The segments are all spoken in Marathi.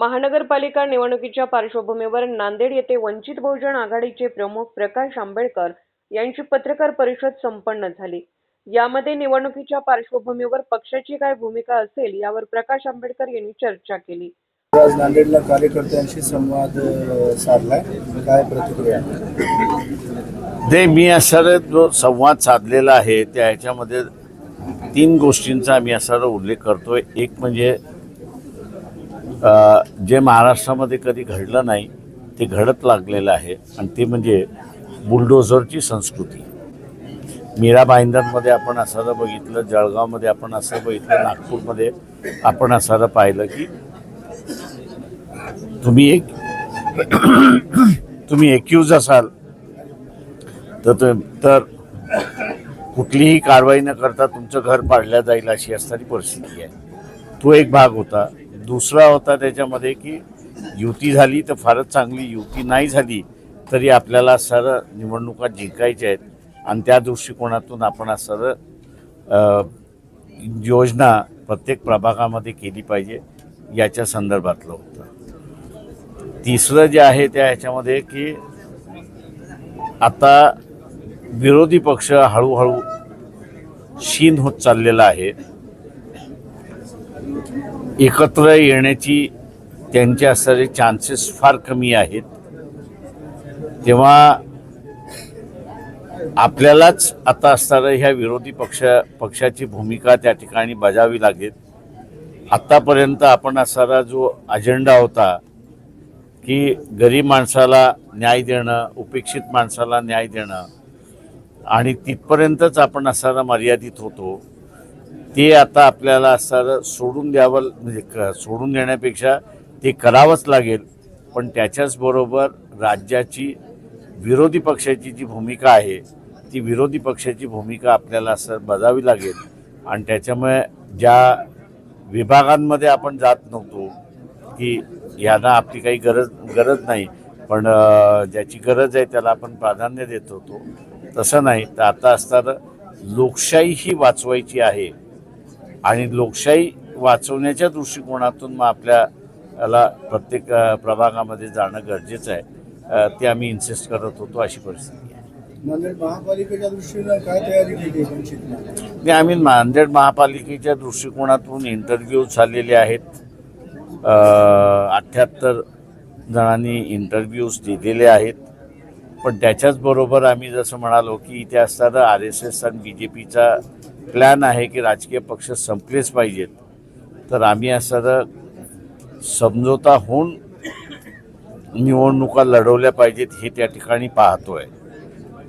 महानगरपालिका निवडणुकीच्या पार्श्वभूमीवर नांदेड येथे वंचित बहुजन आघाडीचे प्रमुख प्रकाश आंबेडकर यांची पत्रकार परिषद संपन्न झाली. यामध्ये निवडणुकीच्या पार्श्वभूमीवर पक्षाची काय भूमिका असेल यावर प्रकाश आंबेडकर यांनी चर्चा केली. आज नांदेडला कार्यकर्त्यांशी संवाद साधलाय. काय प्रतिक्रिया? ते मी असा जो संवाद साधलेला आहे त्या ह्याच्यामध्ये तीन गोष्टींचा मी असा उल्लेख करतोय. एक म्हणजे जे महाराष्ट्रामध्ये कधी घडलं नाही ते घडत लागलेलं आहे. आणि ते म्हणजे बुलडोझरची संस्कृती. मीरा भाईंदरमध्ये आपण असं बघितलं जळगावमध्ये आपण असं बघितलं नागपूरमध्ये आपण असं पाहिलं की तुम्ही एक तुम्ही एक्यूज असाल तर तर कुठलीही कारवाई न करता तुमचं घर पाडल्या जाईल अशी असणारी परिस्थिती आहे. तो एक भाग होता. दुसरा होता त्याच्यामध्ये की युती झाली तर फारच चांगली युती नाही झाली तरी आपल्याला सर निवडणुका जिंकायच्या आहेत. आणि त्या दृष्टिकोनातून आपण सर योजना प्रत्येक प्रभागामध्ये केली पाहिजे याच्या संदर्भातलं होतं. तिसरं जे आहे त्या ह्याच्यामध्ये की आता विरोधी पक्ष हळूहळू क्षीण होत चाललेला आहे. एकत्र येण्याची त्यांचे असणारे चान्सेस फार कमी आहेत. तेव्हा आपल्यालाच आता असणारं ह्या विरोधी पक्ष पक्षाची भूमिका त्या ठिकाणी बजावी लागेल. आत्तापर्यंत आपण असणारा जो अजेंडा होता की गरीब माणसाला न्याय देणं उपेक्षित माणसाला न्याय देणं आणि तिथपर्यंतच आपण असायला मर्यादित होतो. ते आता आपल्याला असं सोडून द्यावं म्हणजे क सोडून देण्यापेक्षा ते करावंच लागेल. पण त्याच्याचबरोबर राज्याची विरोधी पक्षाची जी भूमिका आहे ती विरोधी पक्षाची भूमिका आपल्याला असं बजावी लागेल. आणि त्याच्यामुळे ज्या विभागांमध्ये आपण जात नव्हतो की यांना आपली काही गरज गरज नाही पण ज्याची गरज आहे त्याला आपण प्राधान्य देत होतो. तसं नाही. तर आता असताना लोकशाही ही वाचवायची आहे. आणि लोकशाही वाचवण्याच्या दृष्टिकोनातून मग आपल्याला प्रत्येक प्रभागामध्ये जाणं गरजेचं आहे. ते आम्ही इन्सिस्ट करत होतो अशी परिस्थिती आहे. नांदेड महापालिकेच्या दृष्टीनं काय तयारी केली आहे वंचितनं नाही आम्ही नांदेड महापालिकेच्या दृष्टिकोनातून इंटरव्ह्यू झालेले आहेत. अठ्ठ्याहत्तर जणांनी इंटरव्ह्यूज दिलेले आहेत. पण त्याच्याच बरोबर आम्ही जसं म्हणालो की इथे असताना आर एस एस आणि बी जे पीचा प्लॅन आहे की राजकीय पक्ष संपलेच पाहिजेत. तर आम्ही असं समझोता होऊन निवडणुका लढवल्या पाहिजेत हे त्या ठिकाणी पाहतोय.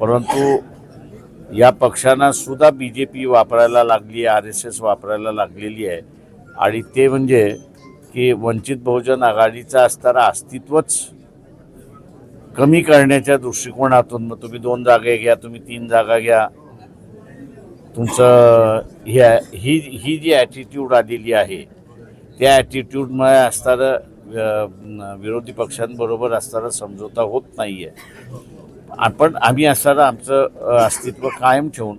परंतु या पक्षांना सुद्धा बी जे पी वापरायला लागली आहे आर एस एस वापरायला लागलेली आहे. आणि ते म्हणजे की वंचित बहुजन आघाडीचा असणारा अस्तित्वच कमी करण्याच्या दृष्टिकोनातून मग तुम्ही दोन जागा घ्या तुम्ही तीन जागा घ्या तुमचं ही ही ही जी ॲटिट्यूड आलेली आहे त्या ॲटिट्यूडमुळे असणारं विरोधी पक्षांबरोबर असणारा समझोता होत नाही आहे आपण आम्ही असणारं आमचं अस्तित्व कायम ठेवून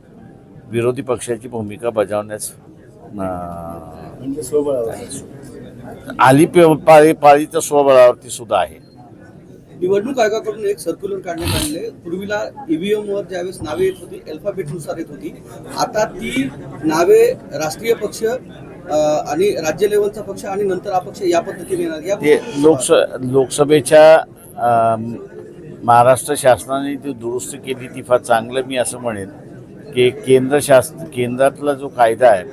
विरोधी पक्षाची भूमिका बजावण्यास म्हणजे आली पाळी पाळी तर स्वबळावरती सुद्धा आहे. निवडणूक आयोगाकडून एक सर्क्युलर काढण्यात आलेले पूर्वीला ईव्हीएम वर ज्यावेळेस नावे येत होती अल्फाबेटनुसार येत होती. आता ती नावे राष्ट्रीय पक्ष आणि राज्य लेवलचा पक्ष आणि नंतर अपक्ष या पद्धतीने येणार. या लोकस लोकसभेच्या महाराष्ट्र शासनाने ती दुरुस्ती केली ती फार चांगलं मी असं म्हणेन की केंद्र शास केंद्रातला जो कायदा आहे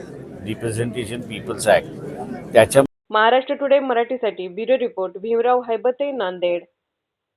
रिप्रेझेंटेशन पीपल्स ॲक्ट त्याच्या महाराष्ट्र टुडे मराठीसाठी ब्युरो रिपोर्ट भीमराव हैबते नांदेड.